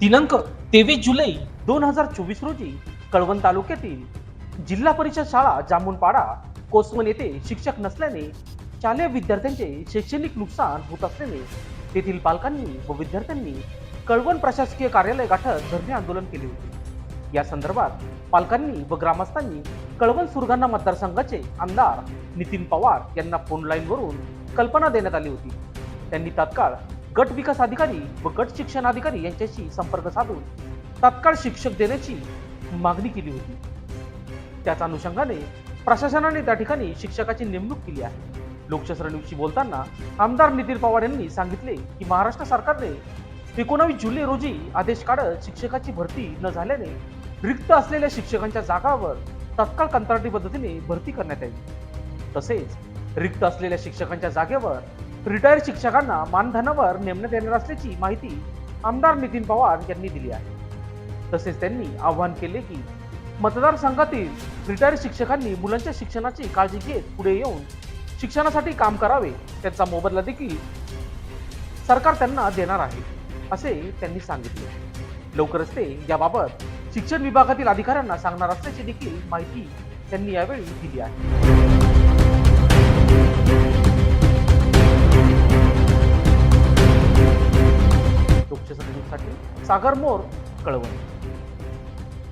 दिनांक तेवीस जुलै दोन हजार चोवीस रोजी कळवण तालुक्यातील जिल्हा परिषद शाळा जामुनपाडा कोसवण येथे शिक्षक नसल्याने शालेय विद्यार्थ्यांचे शैक्षणिक नुकसान होत असल्याने तेथील पालकांनी व विद्यार्थ्यांनी कळवण प्रशासकीय कार्यालय गाठत धरणे आंदोलन केले होते. या संदर्भात पालकांनी व ग्रामस्थांनी कळवण सुरगाणा मतदारसंघाचे आमदार नितीन पवार यांना फोन लाईनवरून कल्पना देण्यात आली होती. त्यांनी तात्काळ गट विकास अधिकारी व गट शिक्षण अधिकारी यांच्याशी संपर्क साधून तात्काळ शिक्षक देण्याची मागणी केली होती. त्याच अनुषंगाने प्रशासनाने त्या ठिकाणी शिक्षकाची नेमणूक केली आहे. लोकशास्त्रनिशी बोलताना आमदार नितीन पवार यांनी सांगितले की महाराष्ट्र सरकारने एकोणावीस जुलै रोजी आदेश काढत शिक्षकाची भरती न झाल्याने रिक्त असलेल्या शिक्षकांच्या जागावर तत्काळ कंत्राटी पद्धतीने भरती करण्यात यावी तसेच रिक्त असलेल्या शिक्षकांच्या जागेवर रिटायर शिक्षकांना मानधनावर नेमण्यात येणार असल्याची माहिती आमदार नितीन पवार यांनी दिली आहे. तसेच त्यांनी आवाहन केले की मतदारसंघातील रिटायर शिक्षकांनी मुलांच्या शिक्षणाची काळजी घेत पुढे येऊन शिक्षणासाठी काम करावे त्यांचा मोबदला देखील सरकार त्यांना देणार आहे असे त्यांनी सांगितले. लवकरच ते याबाबत शिक्षण विभागातील अधिकाऱ्यांना सांगणार असल्याची देखील माहिती त्यांनी यावेळी दिली आहे. सागर मोर कळवणी.